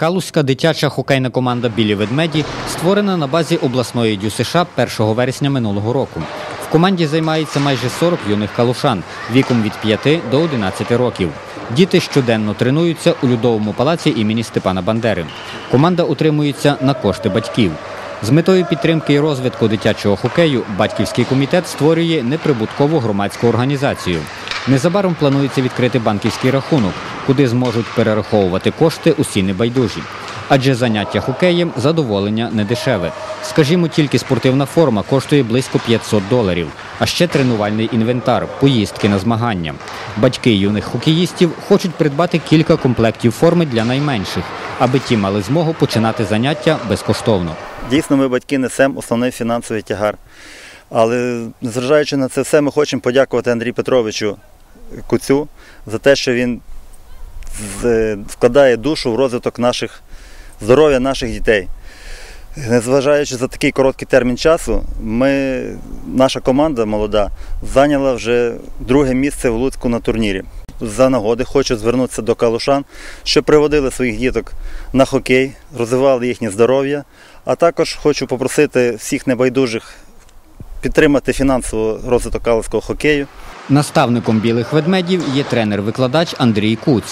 Калузька дитяча хокейна команда Білі ведмеді створена на базі обласної ДЮСШ 1 вересня минулого року. В команді займається майже 40 юних калушан віком від 5 до 11 років. Діти щоденно тренуються у льодовому палаці імені Степана Бандери. Команда утримується на кошти батьків. З метою підтримки і розвитку дитячого хокею батьківський комітет створює неприбуткову громадську організацію. Незабаром планується відкрити банківський рахунок, куди зможуть перераховувати кошти усі небайдужі. Адже заняття хокеєм задоволення не дешеве. Скажімо, тільки спортивна форма коштує близько 500 доларів, а ще тренувальний інвентар, поїздки на змагання. Батьки юних хокеїстів хочуть придбати кілька комплектів форми для найменших, аби ті мали змогу починати заняття безкоштовно. Дійсно, ми батьки несемо основний фінансовий тягар. Але незважаючи на це все, ми хочемо подякувати Андрію Петровичу Куцю за те, що він вкладає душу в розвиток наших здоров'я наших дітей. Незважаючи за такий короткий термін часу, ми, наша команда молода зайняла вже друге місце в Луцьку на турнірі. За нагоди хочу звернутися до калушан, що приводили своїх діток на хокей, розвивали їхнє здоров'я. А також хочу попросити всіх небайдужих підтримати фінансово розвиток калузького хокею. Наставником білих ведмедів є тренер-викладач Андрій Куц.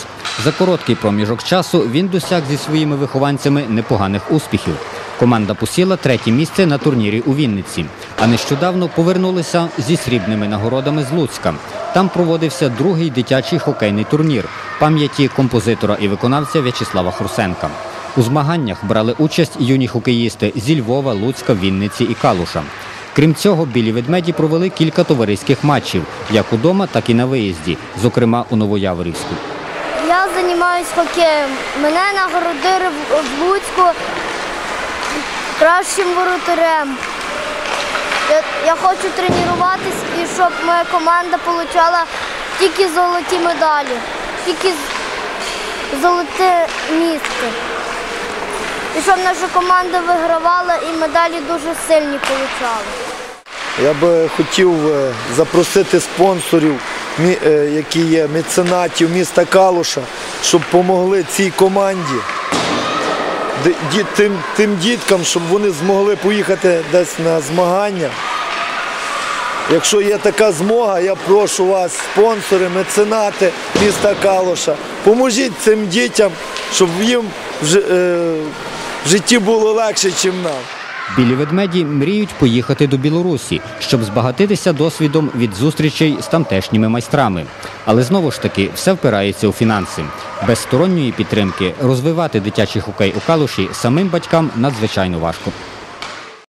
За короткий проміжок часу він досяг зі своїми вихованцями непоганих успіхів. Команда посіла третє місце на турнірі у Вінниці, а нещодавно повернулися зі срібними нагородами з Луцька. Там проводився другий дитячий хокейний турнір пам'яті композитора і виконавця В'ячеслава Хрусенка. У змаганнях брали участь юні хокеїсти зі Львова, Луцька, Вінниці і Калуша. Крім цього, білі ведмеді провели кілька товариських матчів, як удома, так і на виїзді, зокрема у Новояворівську. Я займаюся хокеєм. Мене нагородили в- Луцьку кращим воротарем. Я, я хочу тренуватись і щоб моя команда отримала тільки золоті медалі, тільки золоте місце. І щоб наша команда вигравала і медалі дуже сильні отримала. Я би хотів е, запросити спонсорів, е, які є меценатів міста Калуша, щоб допомогли цій команді, тим, тим діткам, щоб вони змогли поїхати десь на змагання. Якщо є така змога, я прошу вас, спонсори, меценати міста Калуша, поможіть цим дітям, щоб їм в е, в житті було легше, ніж нам. Білі ведмеді мріють поїхати до Білорусі, щоб збагатитися досвідом від зустрічей з тамтешніми майстрами. Але знову ж таки все впирається у фінанси. Без сторонньої підтримки розвивати дитячий хокей у калуші самим батькам надзвичайно важко.